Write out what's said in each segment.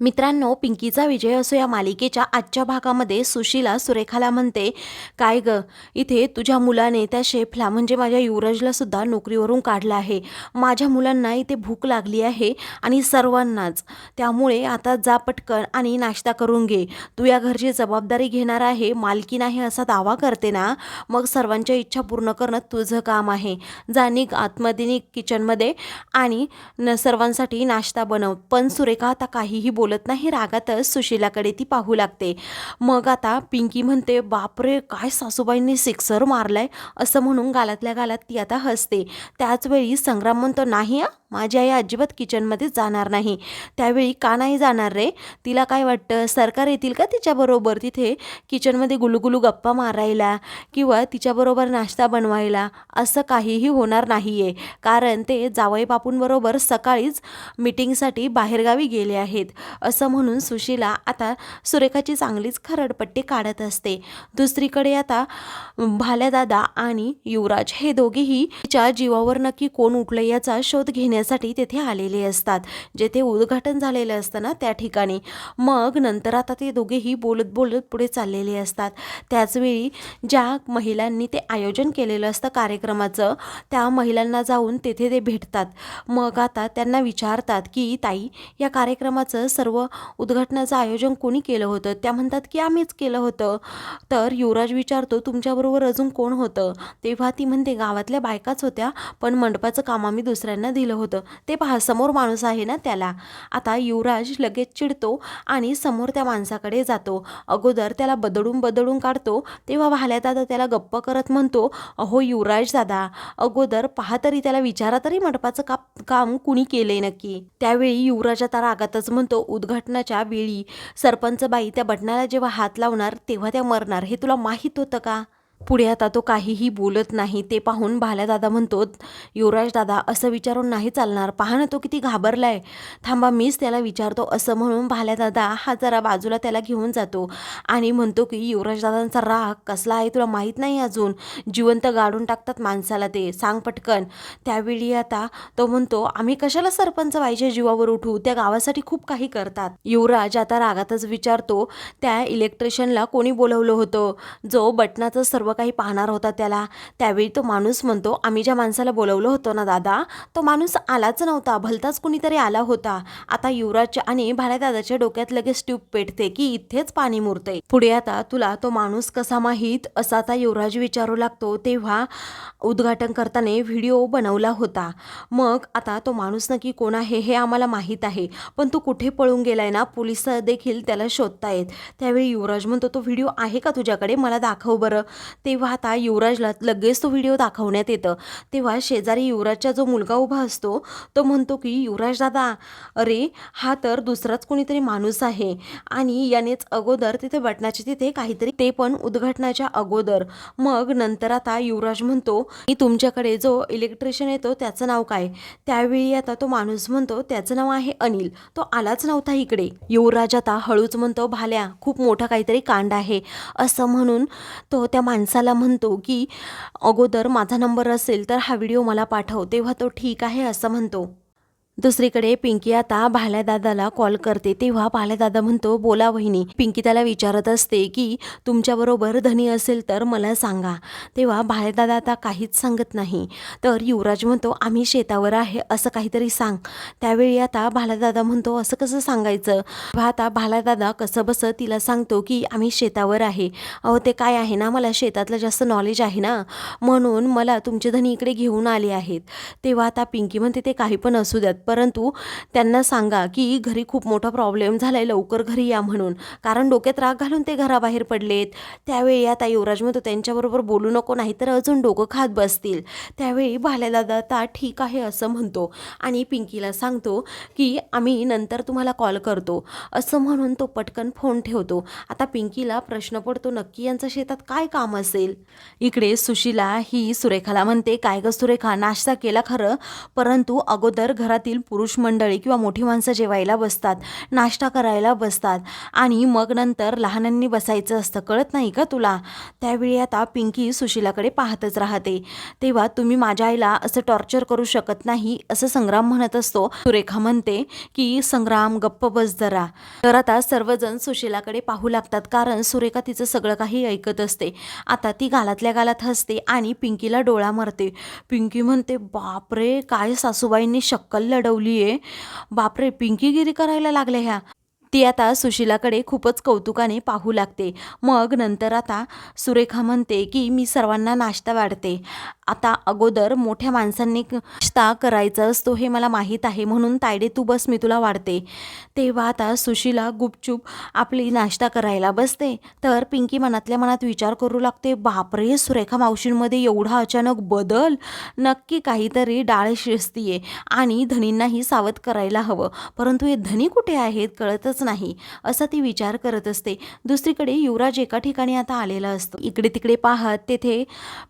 मित्रांनो पिंकीचा विजय असो या मालिकेच्या आजच्या भागामध्ये सुशीला सुरेखाला म्हणते काय ग इथे तुझ्या मुलाने त्या शेफला म्हणजे माझ्या युवराजला सुद्धा नोकरीवरून काढलं आहे. माझ्या मुलांना इथे भूक लागली आहे आणि सर्वांनाच. त्यामुळे आता जा पटकन आणि नाश्ता करून घे. तू या घरची जबाबदारी घेणार आहे मालकी नाही असा दावा करते ना? मग सर्वांच्या इच्छा पूर्ण करणं तुझं काम आहे. जा निघ आतमध्ये निघ किचनमध्ये आणि न सर्वांसाठी नाश्ता बनव. पण सुरेखा आता काहीही बोल बोलत नाही रागातच सुशीलाकडे ती पाहू लागते. मग आता पिंकी म्हणते बापरे काय सासूबाईंनी सिक्सर मारलाय असं म्हणून गालातल्या गालात ती आता हसते. त्याचवेळी संग्राम म्हणतो नाही माझी आई अजिबात किचनमध्ये जाणार नाही. त्यावेळी का नाही जाणार रे? तिला काय वाटतं? सरकार येतील का तिच्याबरोबर तिथे? किचनमध्ये गुलुगुलू गप्पा मारायला किंवा तिच्याबरोबर नाश्ता बनवायला? असं काहीही होणार नाही आहे कारण ते जावई बापूंबरोबर सकाळीच मीटिंगसाठी बाहेरगावी गेले आहेत. असं म्हणून सुशीला आता सुरेखाची चांगलीच खरडपट्टी काढत असते. दुसरीकडे आता भाल्या दादा आणि युवराज हे दोघेही तिच्या जीवावर नक्की कोण उठलं याचा शोध घेण्यासाठी तेथे आलेले असतात. जेथे उद्घाटन झालेलं असतं ना त्या ठिकाणी. मग नंतर आता ते दोघेही बोलत बोलत पुढे चाललेले असतात. त्याचवेळी ज्या महिलांनी ते आयोजन केलेलं असतं कार्यक्रमाचं त्या महिलांना जाऊन तेथे ते भेटतात. मग आता त्यांना विचारतात की ताई या कार्यक्रमाचं सर्व उद्घाटनाचं आयोजन कोणी केलं होतं? त्या म्हणतात की आम्हीच केलं होतं. तर युवराज विचारतो तुमच्याबरोबर अजून कोण होतं? तेव्हा ती म्हणते गावातल्या बायकाच होत्या पण मंडपाचं काम आम्ही दुसऱ्यांना दिलं होतं. ते पहा समोर माणूस आहे ना त्याला. आता युवराज लगेच चिडतो आणि समोर त्या माणसाकडे जातो. अगोदर त्याला बदडून बदडून काढतो तेव्हा वाहल्या दादा त्याला गप्प करत म्हणतो अहो युवराज दादा अगोदर पहा तरी त्याला विचारा तरी मंडपाचं का काम कुणी केले नक्की. त्यावेळी युवराज आता रागातच म्हणतो उद्घाटनाच्या वेळी सरपंच बाई त्या बटनाला जेव्हा हात लावणार तेव्हा त्या मरणार. हे तुला माहीत होतं का? पुढे आता तो काहीही बोलत नाही ते पाहून भाल्या दादा म्हणतो युवराज दादा असं विचारून नाही चालणार. पहा ना तो किती घाबरला आहे थांबा मीच त्याला विचारतो असं म्हणून भाल्या दादा हा जरा बाजूला त्याला घेऊन जातो आणि म्हणतो की युवराज दादांचा राग कसला आहे तुला माहीत नाही अजून? जिवंत गाडून टाकतात माणसाला ते. सांग पटकन. त्यावेळी आता तो म्हणतो आम्ही कशाला सरपंच व्हायच्या जीवावर उठू? त्या गावासाठी खूप काही करतात. युवराज आता रागातच विचारतो त्या इलेक्ट्रिशियनला कोणी बोलवलं होतं? जो बटनाचं सर्व काही पाहणार होता त्याला. त्यावेळी तो माणूस म्हणतो आम्ही ज्या माणसाला बोलवलं होतं ना दादा तो माणूस आलाच नव्हता भलताच कुणीतरी आला होता. आता युवराजच्या आणि दादाच्या डोक्यात लगेच ट्यूब पेटते की इथेच पाणी मुरते पुढे आता तुला तो माणूस कसा माहीत? असा आता युवराज विचारू लागतो. तेव्हा उद्घाटन करताना व्हिडिओ बनवला होता. मग आता तो माणूस नक्की कोण आहे हे आम्हाला माहीत आहे. पण तो कुठे पळून गेलाय ना? पोलीस देखील त्याला शोधतायत. त्यावेळी युवराज म्हणतो तो व्हिडिओ आहे का तुझ्याकडे? मला दाखव बरं. तेव्हा आता युवराजला लगेच तो व्हिडिओ दाखवण्यात येतं. तेव्हा शेजारी युवराजचा जो मुलगा उभा असतो तो म्हणतो की युवराज दादा अरे हा तर दुसराच कोणीतरी माणूस आहे. आणि यानेच अगोदर तिथे बटनाचे तिथे काहीतरी ते पण उद्घाटनाच्या अगोदर. मग नंतर आता युवराज म्हणतो की तुमच्याकडे जो इलेक्ट्रिशियन येतो त्याचं नाव काय? त्यावेळी आता तो माणूस म्हणतो त्याचं नाव आहे अनिल. तो आलाच नव्हता इकडे. युवराज आता हळूच म्हणतो भाल्या खूप मोठा काहीतरी कांड आहे. असं म्हणून तो त्या माणसाला म्हणतो की अगोदर माझा नंबर असेल तर हा व्हिडिओ मला पाठव तेव्हा तो ठीक आहे असं म्हणतो. दुसरीकडे पिंकी आता भाल्यादादाला कॉल करते. तेव्हा भाल्यादादा म्हणतो बोला वहिनी. पिंकी त्याला विचारत असते की तुमच्याबरोबर धनी असेल तर मला सांगा. तेव्हा भाल्यादादा आता काहीच सांगत नाही. तर युवराज म्हणतो आम्ही शेतावर आहे असं काहीतरी सांग. त्यावेळी आता भाल्यादादा म्हणतो असं कसं सांगायचं? आता भाल्यादादा कसं बसं तिला सांगतो की आम्ही शेतावर आहे. अहो ते काय आहे ना मला शेतातलं जास्त नॉलेज आहे ना म्हणून मला तुमचे धनी इकडे घेऊन आले आहेत. तेव्हा आता पिंकी म्हणते ते काही पण असू द्यात परंतु त्यांना सांगा की घरी खूप मोठा प्रॉब्लेम झाला आहे लवकर घरी या म्हणून. कारण डोक्यात राग घालून ते घराबाहेर पडलेत. त्यावेळी आता युवराज म्हणतो त्यांच्याबरोबर बोलू नको नाही तर अजून डोकं खात बसतील. त्यावेळी भाल्यादादा आता ठीक आहे असं म्हणतो. आणि पिंकीला सांगतो की आम्ही नंतर तुम्हाला कॉल करतो. असं म्हणून तो पटकन फोन ठेवतो. आता पिंकीला प्रश्न पडतो नक्की यांचं शेतात काय काम असेल? इकडे सुशीला ही सुरेखाला म्हणते काय ग सुरेखा नाश्ता केला खरं? परंतु अगोदर घरातील घरातील पुरुष मंडळी किंवा मोठी माणसं जेवायला बसतात नाश्ता करायला बसतात आणि मग नंतर लहानांनी बसायचं असतं. कळत नाही का तुला? त्यावेळी आता पिंकी सुशिलाकडे पाहतच राहते. तेव्हा तुम्ही माझ्या आईला असं टॉर्चर करू शकत नाही असं संग्राम म्हणत असतो. सुरेखा म्हणते की संग्राम गप्प बस जरा. तर आता सर्वजण सुशिलाकडे पाहू लागतात कारण सुरेखा तिचं सगळं काही ऐकत असते. आता ती गालातल्या गालात हसते आणि पिंकीला डोळा मारते. पिंकी म्हणते बापरे काय सासूबाईंनी शक्कल लढवली आहे बापरे पिंकीगिरी करायला लागल्या ह्या. ती आता सुशिलाकडे खूपच कौतुकाने पाहू लागते. मग नंतर आता सुरेखा म्हणते की मी सर्वांना नाश्ता वाढते. आता अगोदर मोठ्या माणसांनी नाश्ता करायचा असतो हे मला माहीत आहे म्हणून तायडे तू बस मी तुला वाढते. तेव्हा आता सुशिला गुपचूप आपली नाश्ता करायला बसते. तर पिंकी मनातल्या मनात विचार करू लागते बापरे सुरेखा मावशींमध्ये एवढा अचानक बदल? नक्की काहीतरी डाळ शिजतीये आणि धनींनाही सावध करायला हवं. परंतु हे धनी कुठे आहेत? कळतच नाही. असा ती विचार करत असते. दुसरीकडे युवराज एका ठिकाणी आता आलेला असतो. इकडे तिकडे पाहत तेथे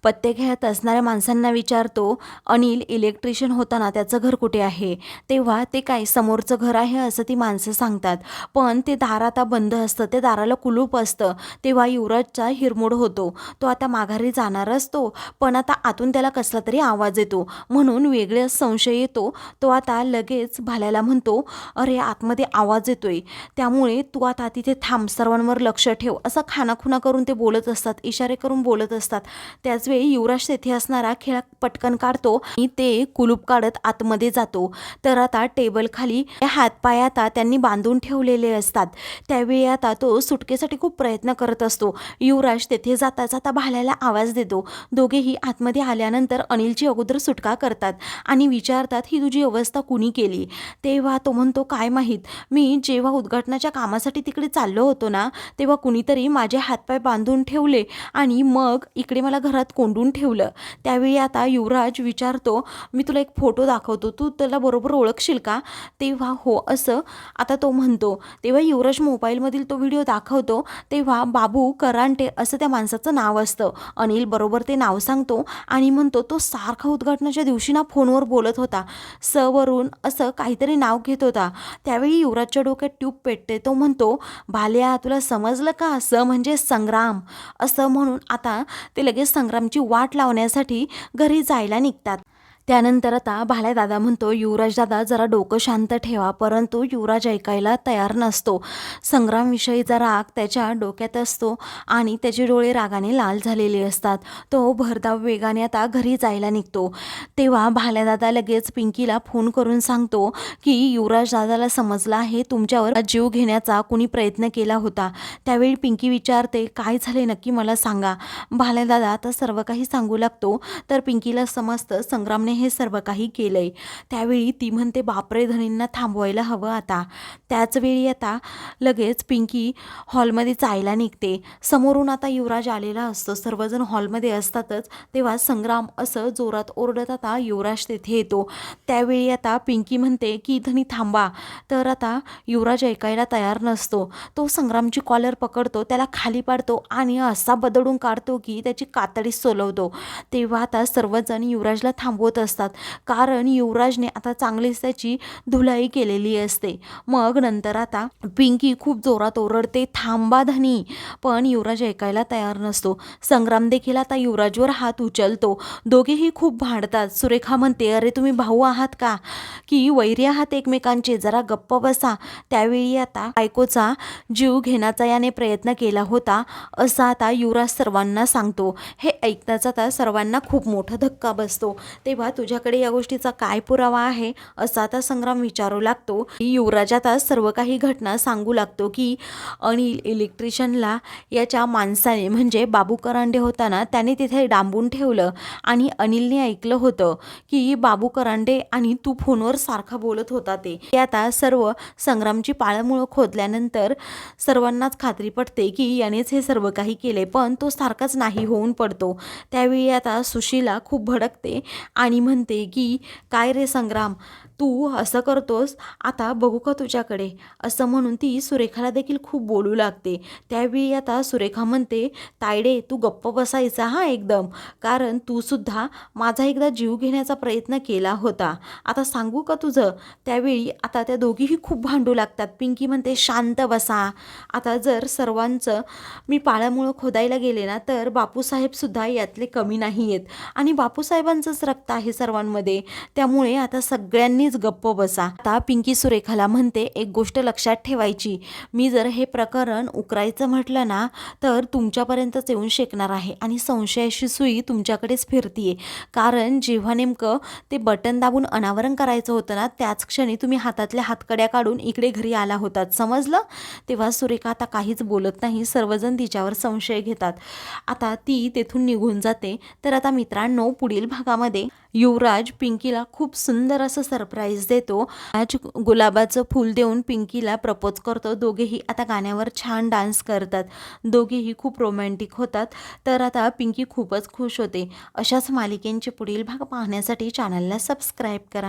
पत्ते खेळत असणाऱ्या माणसांना विचारतो अनिल इलेक्ट्रिशियन होताना त्याचं घर कुठे आहे? तेव्हा ते काय समोरचं घर आहे असं ती माणसं सांगतात. पण ते दार आता बंद असतं. ते दाराला कुलूप असतं. तेव्हा युवराजचा हिरमोड होतो. तो आता माघारी जाणार असतो. पण आता आतून त्याला कसला तरी आवाज येतो. म्हणून वेगळाच संशय येतो. तो आता लगेच भाल्याला म्हणतो अरे आतमध्ये आवाज येतोय. त्यामुळे तू आता तिथे थांब सर्वांवर लक्ष ठेव. असं खानाखुना करून ते बोलत असतात इशारे करून बोलत असतात. त्याचवेळी युवराज तेथे असणारा खेळा पटकन काढतो आणि ते कुलूप काढत आतमध्ये जातो. तर आता टेबल खाली हातपाय आता त्यांनी बांधून ठेवलेले असतात. त्यावेळी आता तो सुटकेसाठी खूप प्रयत्न करत असतो. युवराज तेथे जाता जाता भाल्याला आवाज देतो. दोघेही आतमध्ये आल्यानंतर अनिलची अगोदर सुटका करतात आणि विचारतात ही तुझी अवस्था कुणी केली? तेव्हा तो म्हणतो काय माहीत. मी जेव्हा उद्घाटनाच्या कामासाठी तिकडे चाललो होतो ना तेव्हा कुणीतरी माझे हातपाय बांधून ठेवले आणि मग इकडे मला घरात कोंडून ठेवलं. त्यावेळी आता युवराज विचारतो मी तुला एक फोटो दाखवतो तू त्याला बरोबर ओळखशील का? तेव्हा हो. असं आता तो म्हणतो. तेव्हा युवराज मोबाईलमधील तो व्हिडिओ दाखवतो तेव्हा बाबू करांटे असं त्या माणसाचं नाव असतं. अनिल बरोबर ते नाव सांगतो आणि म्हणतो तो सारखा उद्घाटनाच्या दिवशी ना फोनवर बोलत होता. स वरून असं काहीतरी नाव घेत होता. त्यावेळी युवराजच्या डोक्यात ट्यूब पेटते. तो म्हणतो भाल्या तुला समजलं का? असं म्हणजे संग्राम. असं म्हणून आता ते लगेच संग्रामची वाट लावण्यासाठी घरी जायला निघतात. त्यानंतर आता भाल्या दादा म्हणतो युवराज दादा जरा डोकं शांत ठेवा परंतु युवराज ऐकायला तयार नसतो. संग्रामविषयीचा राग त्याच्या डोक्यात असतो आणि त्याचे डोळे रागाने लाल झालेले असतात. तो भरधाव वेगाने आता घरी जायला निघतो. तेव्हा भाल्या दादा लगेच पिंकीला फोन करून सांगतो की युवराज दादाला समजलं आहे तुमच्यावर जीव घेण्याचा कुणी प्रयत्न केला होता. त्यावेळी पिंकी विचारते काय झाले नक्की मला सांगा. भाल्या दादा आता सर्व काही सांगू लागतो. तर पिंकीला समजतं संग्रामने हे सर्व काही केलंय. त्यावेळी ती म्हणते बापरे धनींना थांबवायला हवं आता. त्याचवेळी आता लगेच पिंकी हॉलमध्ये जायला निघते. समोरून आता युवराज आलेला असतो. सर्वजण हॉलमध्ये असतातच. तेव्हा संग्राम असं जोरात ओरडत आता युवराज तेथे येतो. त्यावेळी आता पिंकी म्हणते की धनी थांबा. तर आता युवराज ऐकायला तयार नसतो. तो संग्रामची कॉलर पकडतो त्याला खाली पाडतो आणि असा बदडून काढतो की त्याची कातडी सोलवतो. तेव्हा आता सर्वजण युवराजला थांबवत असतात. कारण युवराजने आता चांगलीच त्याची धुलाई केलेली असते. मग नंतर आता पिंकी खूप जोरात ओरडते थांबा धनी. पण युवराज ऐकायला तयार नसतो. संग्राम देखील आता युवराजवर हात उचलतो. दोघेही खूप भांडतात. सुरेखा म्हणते अरे तुम्ही भाऊ आहात का? की वैरी आहात एकमेकांचे? जरा गप्प बसा. त्यावेळी आता बायकोचा जीव घेण्याचा याने प्रयत्न केला होता असा आता युवराज सर्वांना सांगतो. हे ऐकताच आता सर्वांना खूप मोठा धक्का बसतो. तेव्हा तुझ्याकडे या गोष्टीचा काय पुरावा आहे असा आता संग्राम विचारू लागतो. की युवराज आता सर्व काही घटना सांगू लागतो की अनिल इलेक्ट्रिशियनला याच्या माणसाने म्हणजे बाबू करांडे होताना त्याने तिथे डांबून ठेवलं. आणि अनिलने ऐकलं होतं की बाबू करांडे आणि तू फोनवर सारखा बोलत होता ते आता सर्व संग्रामची पाळमुळं खोदल्यानंतर सर्वांनाच खात्री पडते की यानेच हे सर्व काही केले. पण तो सारखाच नाही होऊन पडतो. त्यावेळी आता सुशीला खूप भडकते आणि म्हणते की काय रे संग्राम तू असं करतोस आता बघू का तुझ्याकडे? असं म्हणून ती सुरेखाला देखील खूप बोलू लागते. त्यावेळी आता सुरेखा म्हणते तायडे तू गप्प बसायचा हा एकदम. कारण तू सुद्धा माझा एकदा जीव घेण्याचा प्रयत्न केला होता. आता सांगू का तुझं? त्यावेळी आता त्या दोघीही खूप भांडू लागतात. पिंकी म्हणते शांत बसा. आता जर सर्वांचं मी पाळ्यामुळं खोदायला गेले ना तर बापूसाहेबसुद्धा यातले कमी नाही आहेत आणि बापूसाहेबांचंच रक्त आहे सर्वांमध्ये. त्यामुळे आता सगळ्यांनी सगळ्यांनीच गप्प बसा. आता पिंकी सुरेखाला म्हणते एक गोष्ट लक्षात ठेवायची. मी जर हे प्रकरण उकरायचं म्हटलं ना तर तुमच्यापर्यंतच येऊन शेकणार आहे आणि संशयाची सुई तुमच्याकडेच फिरतीये. कारण जेव्हा नेमकं ते बटन दाबून अनावरण करायचं होतं ना त्याच क्षणी तुम्ही हातातल्या हातकड्या काढून इकडे घरी आला होतात. समजलं? तेव्हा सुरेखा आता काहीच बोलत नाही. सर्वजण तिच्यावर संशय घेतात. आता ती तेथून निघून जाते. तर आता मित्रांनो पुढील भागामध्ये युवराज पिंकीला खूप सुंदर असं सरप्राईज देतो. आज गुलाबाचं फूल देऊन पिंकीला प्रपोज करतो. दोघेही आता गाण्यावर छान डान्स करतात. दोघेही खूप रोमॅन्टिक होतात. तर आता पिंकी खूपच खुश होते. अशाच मालिकेंचे पुढील भाग पाहण्यासाठी चॅनलला सबस्क्राईब करा.